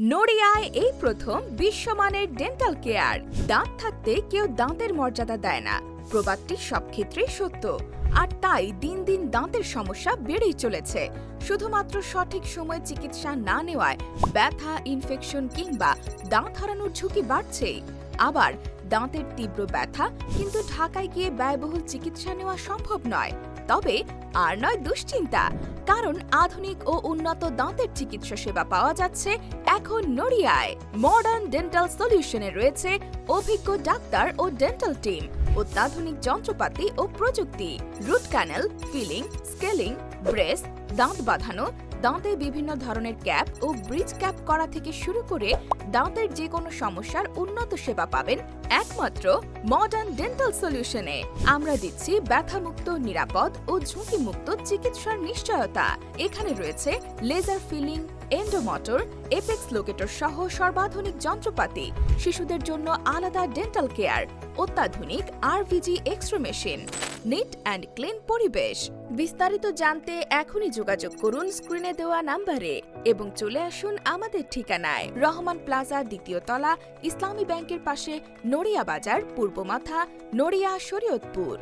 নড়িয়ায় এই প্রথম বিশ্বমানের ডেন্টাল কেয়ার দাঁত থাকতে কেউ দাঁতের মর্যাদা দেয় না। প্রবাদটি সব ক্ষেত্রেই সত্য। আর তাই দিন দিন দাঁতের সমস্যা বেড়েই চলেছে। শুধুমাত্র সঠিক সময়ে চিকিৎসা না নেওয়ায় ব্যথা ইনফেকশন কিংবা দাঁত হারানোর ঝুঁকি বাড়ছেই। আবার দাঁতের তীব্র ব্যথা কিন্তু ঢাকায় গিয়ে ব্যয়বহুল চিকিৎসা নেওয়া সম্ভব নয়। তবে আর নয় দুশ্চিন্তা, কারণ আধুনিক ও উন্নত দাঁতের চিকিৎসা সেবা পাওয়া যাচ্ছে এখন নড়িয়ায়। মডার্ন ডেন্টাল সলিউশনে রয়েছে অভিজ্ঞ ডাক্তার ও ডেন্টাল টিম, অত্যাধুনিক যন্ত্রপাতি ও প্রযুক্তি, root canal, filling, scaling brace দাঁত বাঁধানো দাঁতে বিভিন্ন ধরনের ক্যাপ ও ব্রিজ ক্যাপ করা থেকে শুরু করে দাঁতের যে কোনো সমস্যার উন্নত সেবা পাবেন একমাত্র মডার্ন ডেন্টাল সলিউশনে আমরা দিচ্ছি ব্যথামুক্ত, নিরাপদ ও ঝুঁকিমুক্ত চিকিৎসার নিশ্চয়তা। এখানে রয়েছে laser filling endomotor apex locator সহ সর্বাধুনিক যন্ত্রপাতি, শিশুদের জন্য আলাদা ডেন্টাল কেয়ার অত্যাধুনিক RVG x ray machine neat and clean পরিবেশ। বিস্তারিত জানতে এখনই যোগাযোগ করুন স্ক্রিনে দেওয়া নাম্বারে এবং চলে আসুন আমাদের ঠিকানায়। রহমান প্লাজা দ্বিতীয় তলা, ইসলামী ব্যাংকের পাশে নড়িয়া বাজার, পূর্ব মাথা, নড়িয়া, শরীয়তপুর।